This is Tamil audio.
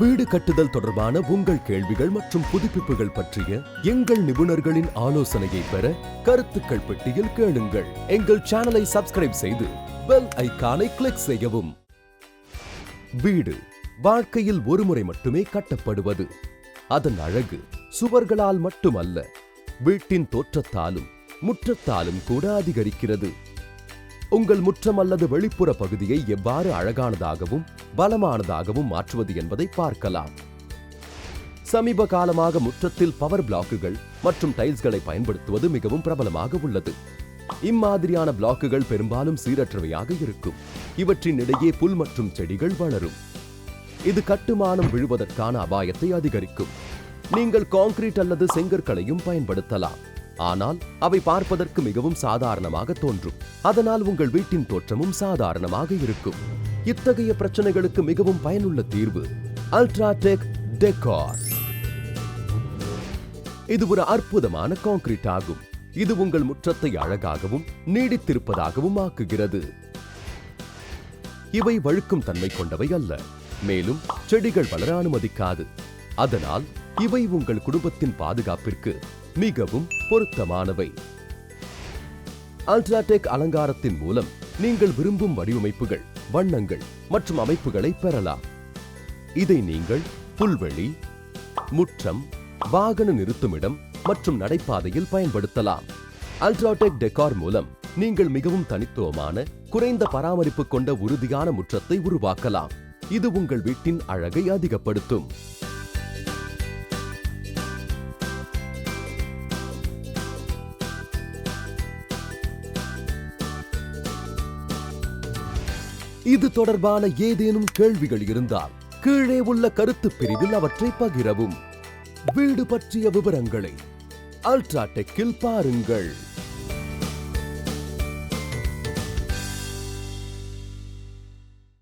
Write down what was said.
வீடு கட்டுதல் தொடர்பான உங்கள் கேள்விகள் மற்றும் புதுப்பிப்புகள் பற்றிய எங்கள் நிபுணர்களின் ஆலோசனையை பெற கருத்துக்கள் பெட்டியில் கேளுங்கள். எங்கள் சேனலை சப்ஸ்கிரைப் செய்து பெல் ஐக்கானை கிளிக் செய்யவும். வீடு வாழ்க்கையில் ஒருமுறை மட்டுமே கட்டப்படுவது. அதன் அழகு சுவர்களால் மட்டுமல்ல வீட்டின் தோற்றத்தாலும் முற்றத்தாலும் கூட அதிகரிக்கிறது. உங்கள் முற்றம் அல்லது வெளிப்புற பகுதியை எவ்வாறு அழகானதாகவும் பலமானதாகவும் மாற்றுவது என்பதை பார்க்கலாம். சமீப காலமாக முற்றத்தில் பவர் பிளாக்குகள் மற்றும் டைல்ஸ்களை பயன்படுத்துவது மிகவும் பிரபலமாக உள்ளது. இம்மாதிரியான பிளாக்குகள் பெரும்பாலும் சீரற்றவையாக இருக்கும். இவற்றின் இடையே புல் மற்றும் செடிகள் வளரும். இது கட்டுமானம் விழுவதற்கான அபாயத்தை அதிகரிக்கும். நீங்கள் கான்கிரீட் அல்லது செங்கற்களையும் பயன்படுத்தலாம். ஆனால் அவை பார்ப்பதற்கு மிகவும் சாதாரணமாக தோன்றும். அதனால் உங்கள் வீட்டின் தோற்றமும் சாதாரணமாக இருக்கும். இத்தகைய பிரச்சனைகளுக்கு மிகவும் பயனுள்ள தீர்வு அல்ட்ராடெக் டெக்கார் இது ஒரு அற்புதமான கான்கிரீட் ஆகும். இது உங்கள் முற்றத்தை அழகாகவும் நீடித்திருப்பதாகவும் ஆக்குகிறது. இவை வழுக்கும் தன்மை கொண்டவை அல்ல. மேலும் செடிகள் வளர அனுமதிக்காது. அதனால் இவை உங்கள் குடும்பத்தின் பாதுகாப்பிற்கு மிகவும் பொருத்தமானவை. அல்ட்ராடெக் அலங்காரத்தின் மூலம் நீங்கள் விரும்பும் வடிவமைப்புகள் வண்ணங்கள் மற்றும் அமைப்புகளை பெறலாம். இதை நீங்கள் புல்வெளி முற்றம் வாகன நிறுத்துமிடம் மற்றும் நடைபாதையில் பயன்படுத்தலாம். அல்ட்ராடெக் டெக்கார் மூலம் நீங்கள் மிகவும் தனித்துவமான குறைந்த பராமரிப்பு கொண்ட உறுதியான முற்றத்தை உருவாக்கலாம். இது உங்கள் வீட்டின் அழகை அதிகப்படுத்தும். இது தொடர்பான ஏதேனும் கேள்விகள் இருந்தால் கீழே உள்ள கருத்து பிரிவில் அவற்றை பகிரவும். வீடு பற்றிய விவரங்களை அல்ட்ராடெக்கில் பாருங்கள்.